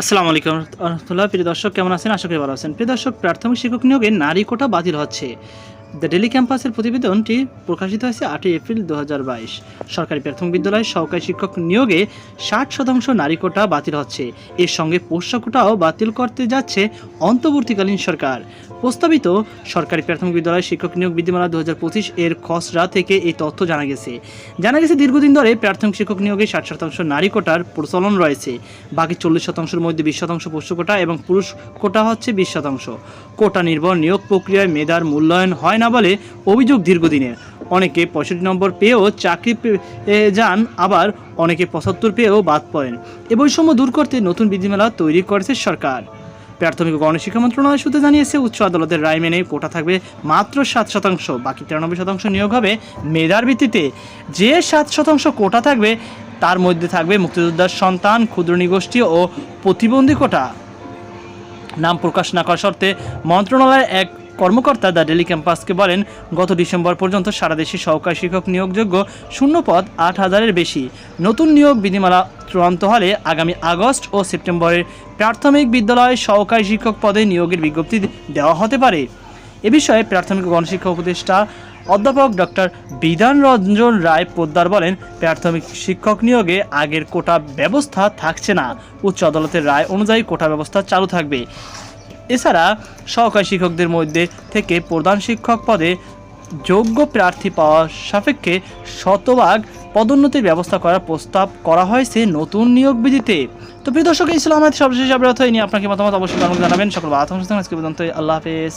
আসসালামু আলাইকুম রহমতুল্লাহ। প্রিয় দর্শক, কেমন আছেন? আশা করি ভালো আছেন। প্রিয় দর্শক, প্রাথমিক শিক্ষক নিয়োগে নারী কোটা বাতিল হচ্ছে। দ্য ডেলি ক্যাম্পাসের প্রতিবেদনটি প্রকাশিত হয়েছে আটই এপ্রিল দু হাজার বাইশ। সরকারি প্রাথমিক বিদ্যালয়ে সহকারী শিক্ষক নিয়োগে ষাট শতাংশ নারী কোটা বাতিল হচ্ছে। এর সঙ্গে পোষ্য কোটাও বাতিল করতে যাচ্ছে অন্তর্বর্তীকালীন সরকার। প্রস্তাবিত সরকারি প্রাথমিক বিদ্যালয়ে শিক্ষক নিয়োগ বিধিমালা দু হাজার পঁচিশ এর খসড়া থেকে এই তথ্য জানা গেছে। জানা গেছে দীর্ঘদিন ধরে প্রাথমিক শিক্ষক নিয়োগে ষাট শতাংশ নারী কোটার প্রচলন রয়েছে। বাকি চল্লিশ শতাংশের মধ্যে বিশ শতাংশ পোষ্য কোটা এবং পুরুষ কোটা হচ্ছে বিশ শতাংশ। কোটা নির্ভর নিয়োগ প্রক্রিয়ায় মেধার মূল্যায়ন হয় না বলে অভিযোগ দীর্ঘদিনের অনেকে পঁয়ষট্টি নম্বর পেয়েও চাকরি যান, আবার অনেকে পঁচাত্তর পেয়েও বাদ পড়েন। এ বৈষম্য দূর করতে নতুন বিধিমালা তৈরি করেছে সরকার। প্রাথমিক গণশিক্ষা মন্ত্রণালয় সূত্রে জানিয়েছে, উচ্চ আদালতের রায় মেনে কোটা থাকবে মাত্র সাত শতাংশ, বাকি তিরানব্বই শতাংশ নিয়োগ হবে মেধার ভিত্তিতে। যে সাত শতাংশ কোটা থাকবে, তার মধ্যে থাকবে মুক্তিযোদ্ধার সন্তান ক্ষুদ্র নিগোষ্ঠী ও প্রতিবন্ধী কোটা। নাম প্রকাশ না করার শর্তে মন্ত্রণালয়ের এক কর্মকর্তা দ্য ডেলি ক্যাম্পাসকে বলেন, গত ডিসেম্বর পর্যন্ত সারা দেশে সহকারী শিক্ষক নিয়োগযোগ্য শূন্য পদ আট হাজারের বেশি। নতুন নিয়োগ বিধিমালা চূড়ান্ত হলে আগামী আগস্ট ও সেপ্টেম্বরের প্রাথমিক বিদ্যালয়ে সহকারী শিক্ষক পদে নিয়োগের বিজ্ঞপ্তি দেওয়া হতে পারে। এ বিষয়ে প্রাথমিক গণশিক্ষা উপদেষ্টা অধ্যাপক ডক্টর বিধান রঞ্জন রায় পোদ্দার বলেন, প্রাথমিক শিক্ষক নিয়োগে আগের কোটা ব্যবস্থা থাকছে না। উচ্চ আদালতের রায় অনুযায়ী কোটা ব্যবস্থা চালু থাকবে। এছাড়া সহকারী শিক্ষকদের মধ্যে থেকে প্রধান শিক্ষক পদে যোগ্য প্রার্থী পাওয়ার সাপেক্ষে শতভাগ পদোন্নতির ব্যবস্থা করার প্রস্তাব করা হয়েছে নতুন নিয়োগ বিধিতে। তো প্রিয় দর্শক ইসলাম সবশেষ আপডেট নিয়ে আপনাকে মতামত অবশ্যই জানাবেন। সকল আতঙ্ক আজকে পর্যন্ত আল্লাহ হাফেজ।